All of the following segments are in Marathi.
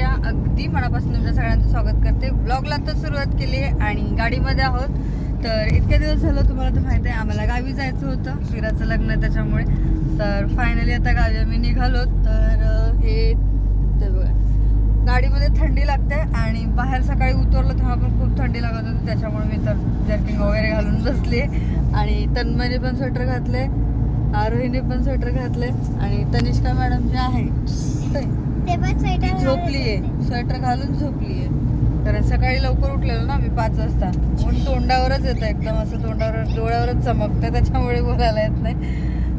या अगदी मनापासून तुमच्या सगळ्यांचं स्वागत करते. ब्लॉगला तर सुरुवात केली आहे आणि गाडीमध्ये आहोत. तर इतके दिवस झालं तुम्हाला तर माहिती आहे आम्हाला गावी जायचं होतं फिराचं लग्न आहे त्याच्यामुळे. तर फायनली आता गावी आम्ही निघालो. तर हे ते बघा. गाडीमध्ये थंडी लागते आणि बाहेर सकाळी उतरलो तेव्हा पण खूप थंडी लागत होती त्याच्यामुळे मी तर जर्किंग वगैरे घालून बसले आणि तन्मयने पण स्वेटर घातले आरोहीने पण स्वेटर घातले आणि तनिष्का मॅडम जे आहे ते पण स्वेटर झोपली आहे. स्वेटर घालून झोपली आहे. कारण सकाळी लवकर उठलेलो ना मी पाच वाजता. म्हणून तोंडावरच येतं एकदम असं तोंडावर डोळ्यावरच चमकतं त्याच्यामुळे बोलायला येत नाही.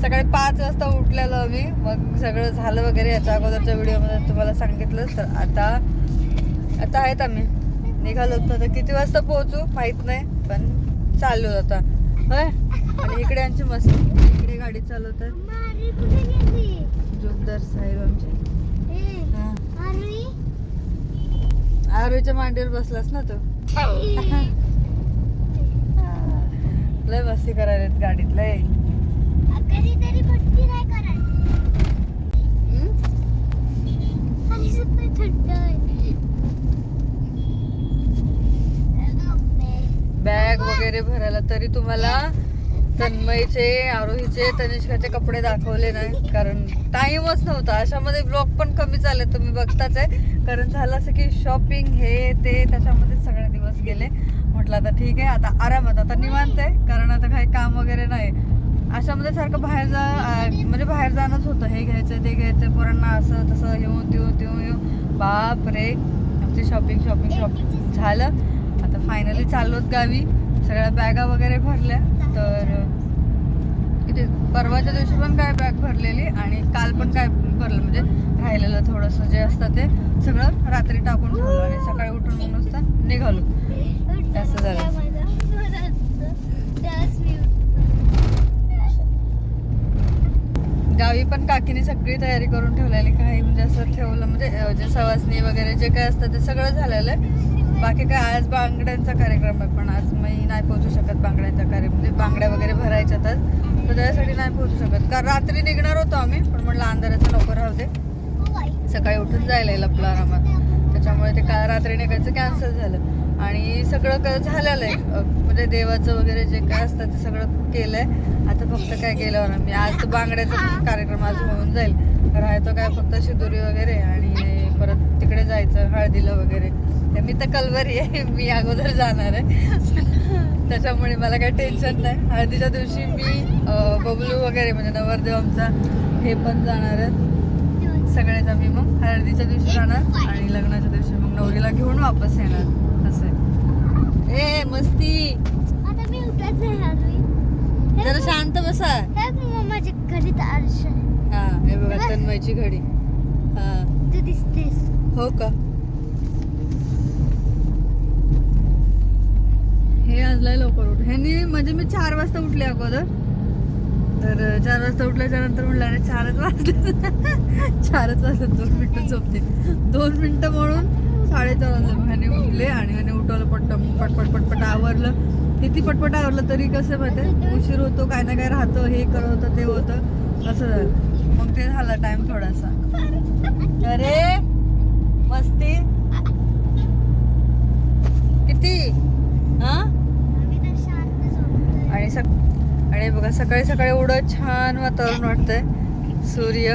सकाळी पाच वाजता उठलेलो आम्ही. मग सगळं झालं वगैरे याच्या अगोदरच्या व्हिडिओमध्ये तुम्हाला सांगितलं तर आता आता आहेत आम्ही. निघालो होतो आता. किती वाजता पोहोचू? माहीत नाही पण चाललो आता. होय? आणि इकडे आमची मस्त. इकडे गाडी चालवतात. जोगदार साहेब आमचे ए, हा. मारी आरोहीच्या मांडीवर बसलास ना तू? लय मस्ती करायला गाडीत लय. बॅग वगैरे भरायला तरी तुम्हाला तन्मयचे आरोहीचे तनिष्काचे कपडे दाखवले नाही कारण टाइमच नव्हता. अशामध्ये ब्लॉग पण कमी चालले तुम्ही बघताच आहे. कारण झालं असं की शॉपिंग हे ते त्याच्यामध्ये सगळे दिवस गेले. म्हटलं आता ठीक आहे आता आरामात. आता निवांत आहे कारण आता काही काम वगैरे नाही. अशामध्ये सारखं बाहेर जा म्हणजे बाहेर जाणंच होतं. हे घ्यायचं ते घ्यायचं पोरांना असं तसं येऊ देऊ देऊ येऊ बाप रे आमची शॉपिंग शॉपिंग शॉपिंग झालं. आता फायनली चाललोत गावी. सगळ्या बॅगा वगैरे भरल्या. तर किती परवाच्या दिवशी पण काय बॅग भरलेली आणि काल पण काय भरलं म्हणजे राहिलेलं थोडंसं जे असतं ते सगळं रात्री टाकून ठेवलं आणि सकाळी उठून मग नुसतं निघालो. जास्त झालं. गावी पण काकीने सगळी तयारी करून ठेवलेली. काही म्हणजे असं ठेवलं म्हणजे जे सवासणी वगैरे जे काय असतं ते सगळं झालेलं आहे. बाकी काय आज बांगड्यांचा कार्यक्रम आहे पण आज मी नाही पोहोचू शकत बांगड्यांचा कार्यक्रम म्हणजे बांगड्या वगैरे भरायच्या तर त्याच्यासाठी नाही पोहोचू शकत. कारण रात्री निघणार होतो आम्ही पण म्हटलं अंधाराचं नको राहू दे. सकाळी उठून जायला लपला आरामात. त्याच्यामुळे ते काल रात्री निघायचं कॅन्सल झालं. आणि सगळं क- झालेलं आहे. म्हणजे देवाचं वगैरे जे काय असतं ते सगळं केलं आहे आता फक्त काय केलं मी आज तर बांगड्याचा पण कार्यक्रम आज होऊन जाईल. राहतो काय फक्त शिदुरी वगैरे आणि परत तिकडे जायचं हळदीला वगैरे. तर मी तर कलवरी आहे मी अगोदर जाणार आहे. त्याच्यामुळे मला काही टेन्शन नाही. हळदीच्या दिवशी मी बबलू वगैरे म्हणजे नवरदेव आमचा हे पण जाणार आहेत सगळेच आम्ही मग हळदीच्या दिवशी जाणार आणि लग्नाच्या दिवशी मग नवरीला घेऊन वापस येणार. असं आहे. ए मस्ती. जरा शांत बसा. हे आहे. हा हे बघा. तन्मयची घडी. हा. तू दिसतेस. हो का? हे आज लय लवकर उठ ह्यानी म्हणजे मी चार वाजता उठले अगोदर. तर चार वाजता उठल्याच्या नंतर म्हटलं अरे चारच वाजले. चारच वाजता दोन मिनिटं झोपते. दोन मिनिटं म्हणून साडेचार वाजले. ह्याने उठले आणि ह्याने उठवलं पट्ट पटपट पटपट आवरलं. किती पटपट आवरलं तरी कसं माहिती उशीर होतो काय ना काय राहतं हे करत होतं ते होतं. असं झालं. मग ते झाला टाइम थोडासा. अरे! मस्ती किती? हा. आणि सक आणि बघा सकाळी सकाळी एवढं छान वातावरण वाटतंय. सूर्य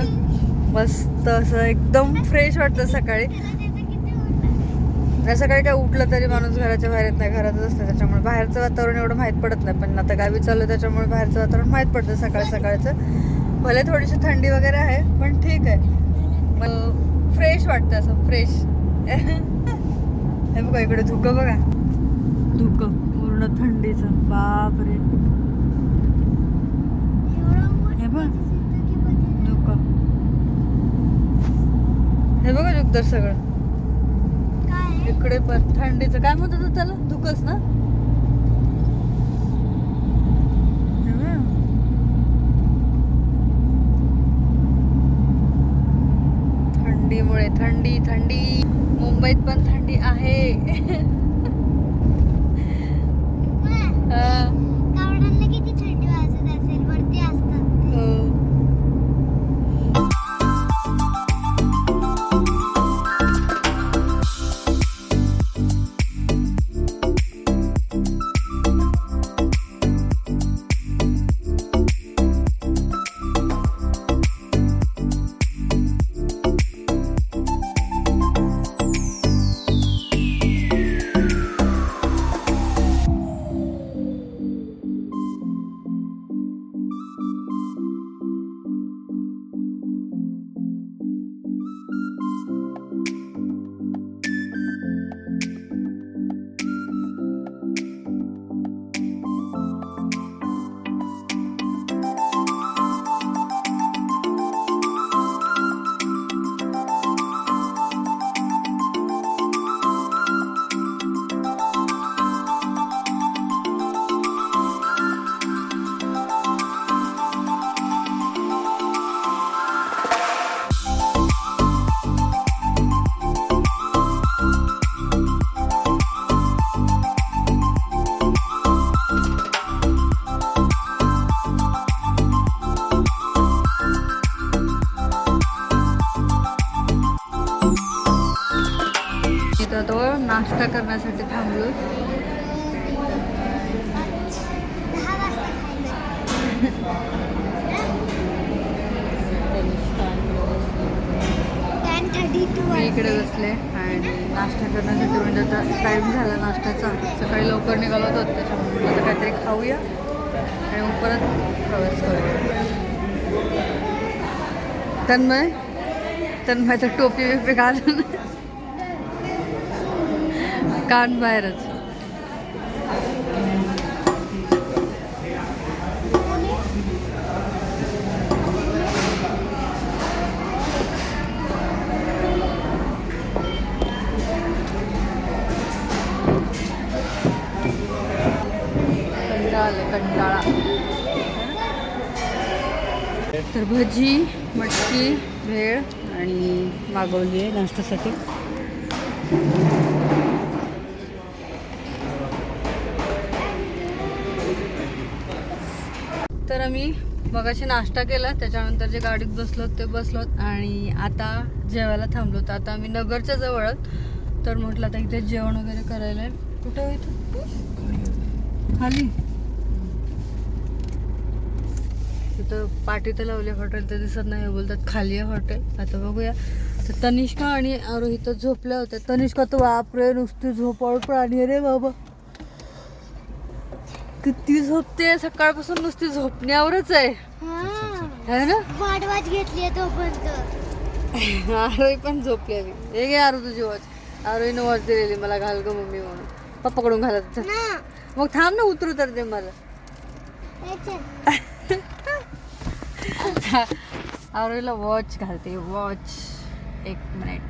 मस्त असं एकदम फ्रेश वाटतं सकाळी. सकाळी काय उठलं तरी माणूस घराच्या बाहेर येत नाही घरातच असतं त्याच्यामुळे. बाहेरचं वातावरण एवढं माहीत पडत नाही पण आता गावी चाललं त्याच्यामुळे बाहेरचं वातावरण माहीत पडतं सकाळ सकाळचं. भले थोडीशी थंडी वगैरे आहे पण ठीक आहे. मग फ्रेश वाटतं असं फ्रेश. हे बघा इकडे धुकं बघा. धुकं पूर्ण थंडीचं. एवढं मोठं हे बघ. धुकं. हे बघा जुगदर सगळं? इकडे पण थंडीचं. काय म्हणतात होतं त्याला? धुकच ना हे बघ. थंडीमुळे थंडी. थंडी मुंबईत पण थंडी आहे. नाश्ता करण्यासाठी थांबलो मी इकडे बसले आणि नाश्ता करण्यासाठी म्हणजे आता टाईम झाला नाश्त्याचा. सकाळी लवकर निघालो होतो त्याच्यामुळे आता काहीतरी खाऊया आणि मग परत प्रवास करूया. तन्मय? तन्मय तर टोपी बिपी घालून. कान बाहेरच कंटाळा कंटाळा. तर भजी मटकी भेळ आणि मागवली आहे नाश्त्यासाठी. तर आम्ही मगाशी नाश्ता केला त्याच्यानंतर जे गाडीत बसलो ते बसलो आणि आता जेवायला थांबलो. तर आता आम्ही नगरच्या जवळ तर म्हटलं आता इथे जेवण वगैरे करायला आहे. कुठं इथं? खाली. तिथं पाटी तर हॉटेल तर दिसत नाही बोलतात खाली आहे हॉटेल. आता बघूया. तर तनिष्का आणि आरोही तर झोपल्या होत्या. तनिष्का तर वापरे नुसती झोपाळ प्राणी रे बाबा. किती झोपते सकाळपासून नुसती झोपण्यावरच आहे. है. ना? घेतली तोपर्यंत. आरोही पण झोपलेली. हे घे आरू तुझी वॉच आरोहीनं वॉच दिलेली मला घाल ग मम्मी म्हणून. पप्पाकडून घालत मग थांब ना उतरू तर दे मला. आरोहीला वॉच घालते वॉच. एक मिनिट.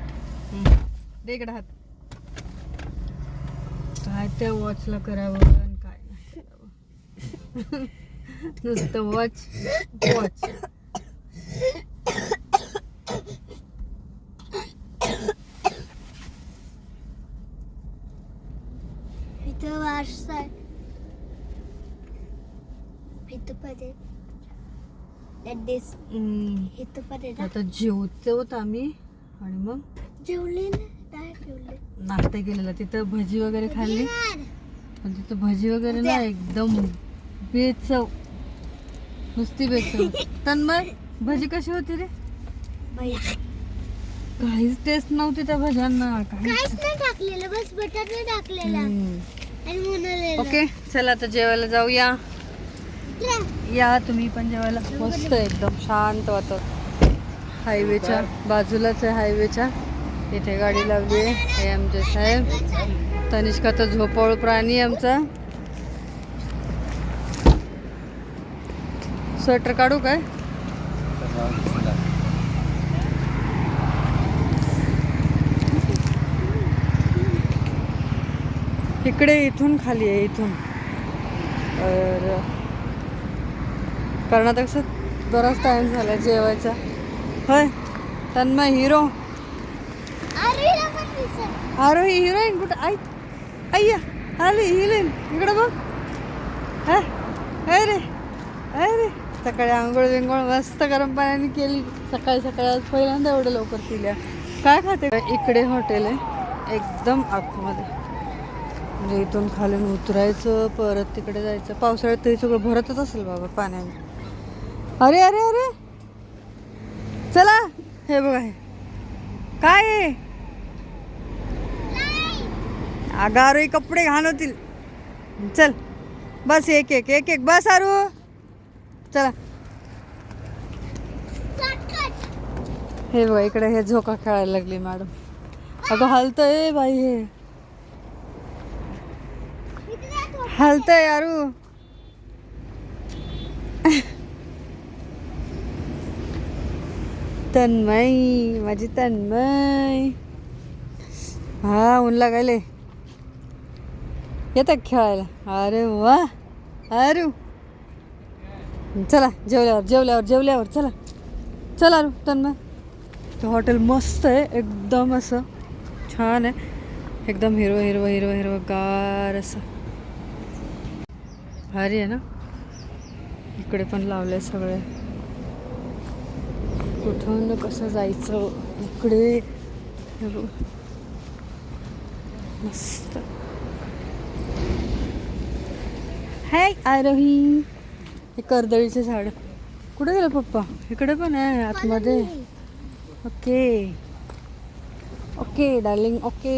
दे इकडे हात. काय त्या वॉचला करावं? नुसतं वॉच वॉच इथं वारसा आहे इथं. हम्म. इथं ना आता जेवतोत आम्ही. आणि मग? जेवले ना? काय जेवले. नाश्ता केलेला. तिथं भजी वगैरे खाल्ली? पण तिथं भजी वगैरे ना एकदम बेचव. नुसती बेचव. तन्मय भजी कशी होती रे. काहीच टेस्ट नव्हती त्या भज्यांना काहीच काहीच नाही. टाकलेलं बस बटाटा टाकलेला. हम्म. आणि म्हणालेलं ओके चला आता जेवायला जाऊया. या. तुम्ही पण जेवायला. मस्त एकदम शांत वाटत. हायवेच्या बाजूलाच आहे हायवेच्या इथे गाडी लावली आहे. हे आमचे साहेब. तनिष्का तर झोपाळू प्राणी आहे आमचा. स्वेटर काढू काय? इकडे इथून खाली आहे इथून. तर कसं बराच टाइम झाला जेवायचा. होय तन्मय हिरो. अरे हिरोईन कुठं? आई अय्या आली हिरोईन इकडं बघ. हा अरे अरे सकाळी आंघोळ बिंघोळ मस्त गरम पाण्याने केली. सकाळी सकाळी आज पहिल्यांदा एवढं लवकर पिल्या. काय खाते? इकडे हॉटेल आहे. एकदम आतमध्ये. म्हणजे इथून खालून उतरायचं परत तिकडे जायचं. पावसाळ्यात तरी सगळं भरतच असेल बाबा पाण्याने. अरे अरे अरे! चला हे बघा हे. काय आहे अगं अरे कपडे घाण होतील. चल बस एक एक एक एक. बस आरू. चला. हे बघा इकडे हे झोका खेळायला लागली मॅडम. अगं हलतंय बाई हे. इथे जा हलतंय तन्मय माझी तन्मय. हा ऊन लागायले येतात खेळायला. अरे वा. अरू. चला जेवल्यावर जेवल्यावर जेवल्यावर चला. चला अरू तन्मय ते हॉटेल मस्त आहे एकदम असं छान आहे. एकदम हिरवं हिरवं हिरवं हिरवं गार असं. भारी आहे ना? इकडे पण लावले सगळे. कुठून कसं जायचं इकडे. मस्त. हाय आरोही हे कर्दळीचे झाड. कुठे गेलं पप्पा? इकडे पण आहे आतमध्ये. Okay. Okay darling. Okay.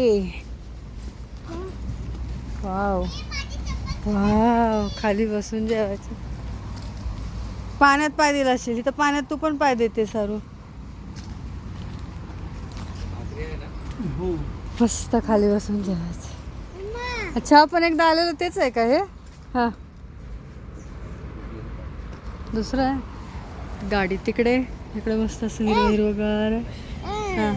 Wow. Wow खाली बसून जेवायचं. पाण्यात पाय दिला असेल. तर पाण्यात तू पण पाय देते सारू. मस्त खाली बसून जेवायचं. अच्छा आपण एकदा आलेलो तेच आहे का हे? हा. दुसरं आहे. गाडी तिकडे. इकडे मस्त असं हिरवं हिरवगार हा.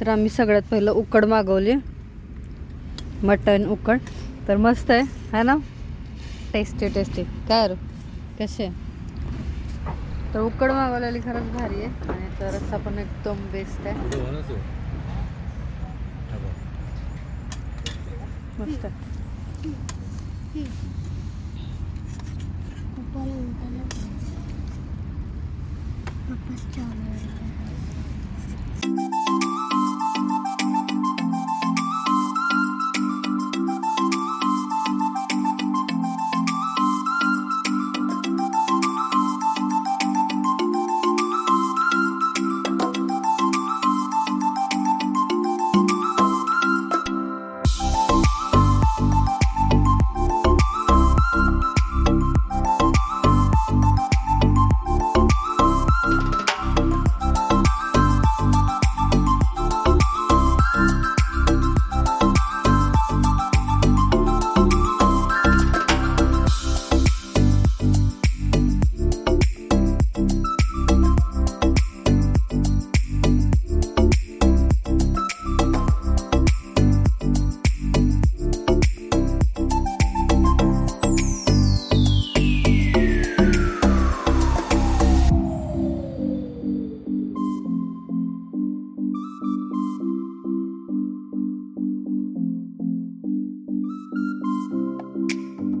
तर आम्ही सगळ्यात पहिलं उकड मागवली. मटन उकड. तर मस्त आहे. है ना? टेस्टी टेस्टी काय रे? कसे तर उकड मागवलेली खरंच भारी आहे. आणि तर रस्सा पण एकदम बेस्ट आहे. मस्त आहे. Попал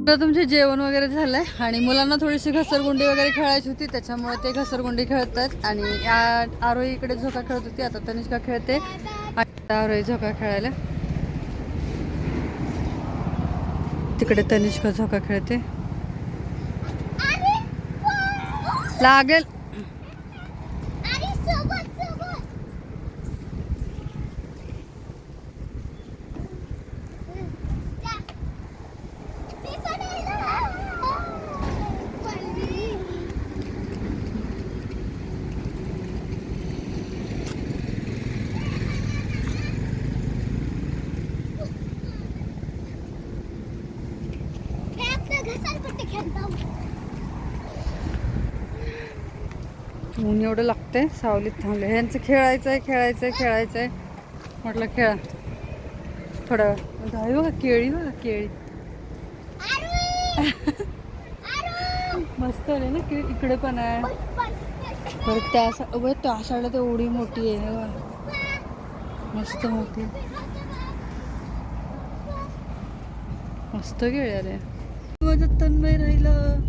तर तुमचे जेवण वगैरे झालंय. आणि मुलांना थोडीशी घसरगुंडी वगैरे खेळायची होती त्याच्यामुळे ते घसरगुंडी खेळतात. आणि या आरोही इकडे झोका खेळत होती आता तनिष्का खेळते. आता आरोही झोका खेळायला. तिकडे तनिष्का झोका खेळते. लागेल. ऊन एवढं लागतंय सावलीत थांबले. ह्यांचं खेळायचं आहे खेळायचं आहे खेळायचं आहे म्हटलं खेळा. थोडं वेळ बघा केळी बघा केळी. मस्त आले ना केळी इकडे पण आहे. परत त्या सा त्या साईडला तर एवढी मोठी आहे बघा. मस्त मोठी. मस्त केळी आले. माझं तन्मय राहिलं.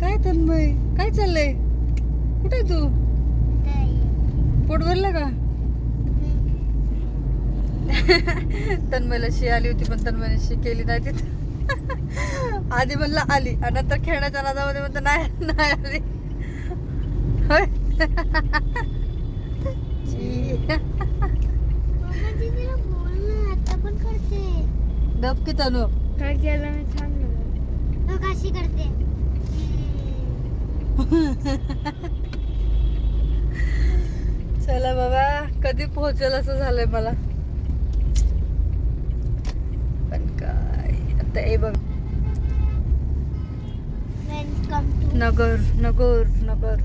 काय तन्मय? काय चाललंय? कुठे आहे तू? पोट भरलं का? तन्मयला शी आली होती पण तन्मयने शी केली नाही तिथं. आधी म्हणलं आली आणि नंतर खेळण्याच्या नादामध्ये म्हणतं नाही नाही आली. गप की तनू. काय केलं मी सांग तो कशी करते. चला बाबा कधी पोहोचेल असं झालंय मला. पण काय आता हे बघ. नगर नगर नगर.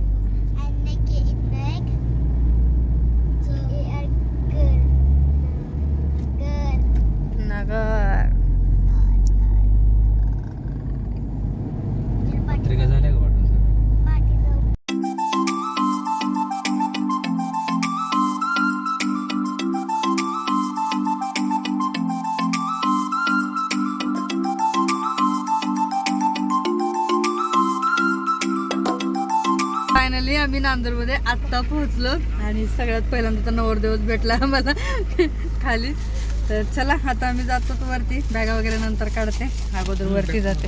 And नांदूरमध्ये आत्ता पोहोचलो आणि सगळ्यात पहिल्यांदा तर नवरदेवच भेटला आम्हाला खाली. तर चला आता आम्ही जातो तो वरती. बॅगा वगैरे नंतर काढते. अगोदर वरती जाते.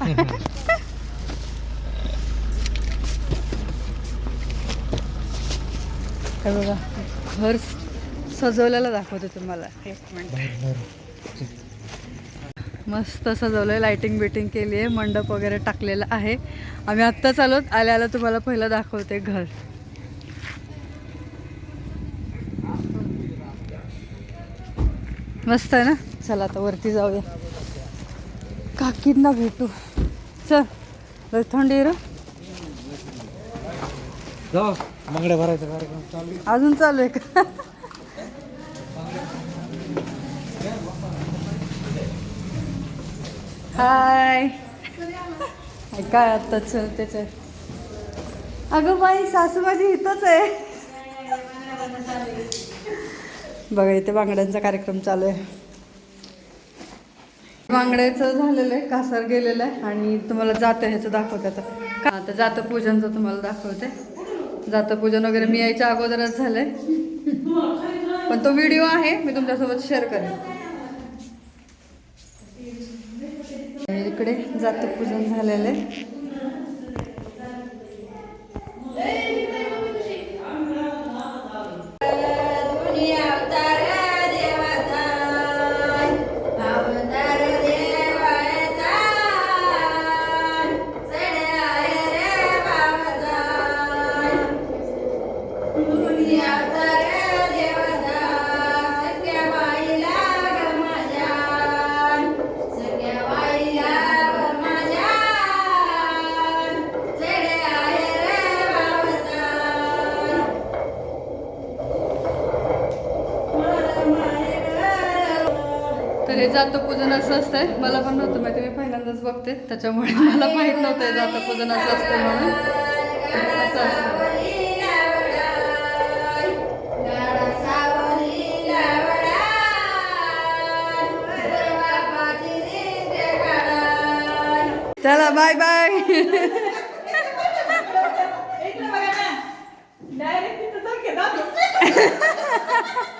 बघा घर सजवलेलं दाखवते तुम्हाला. एक मिनिट. मस्त सजवलंय लाइटिंग बिटिंग केली आहे मंडप वगैरे टाकलेला आहे. आम्ही आत्ताच आल्या आल्या तुम्हाला पहिलं दाखवते घर. मस्त आहे ना? चला आता वरती जाऊया. काकींना भेटू. चल थंडी आहे रे मंगड्या भरायचा कार्यक्रम आहे. अजून चालू आहे का? हाय. काय आता त्याच अगं बाई सासू माझी इथंच आहे. बघा इथे बांगड्यांचा कार्यक्रम चालू आहे. बांगड्याचं झालेलं आहे कासार गेलेलं आहे आणि तुम्हाला जातं ह्याचं दाखवते आता. आता जातं पूजनचं तुम्हाला दाखवते. जातं पूजन वगैरे मी यायच्या अगोदरच झालंय. पण तो व्हिडिओ आहे मी तुमच्यासोबत शेअर करेन. इकडे जातं पूजन झालेलं आहे. तर हे जातं पूजन असं असतंय. मला पण नव्हतं माहिती. मी पहिल्यांदाच बघते. त्याच्यामुळे मला माहीत नव्हतं जातं पूजन असं असतं म्हणून. असं असतं. चला बाय बाय.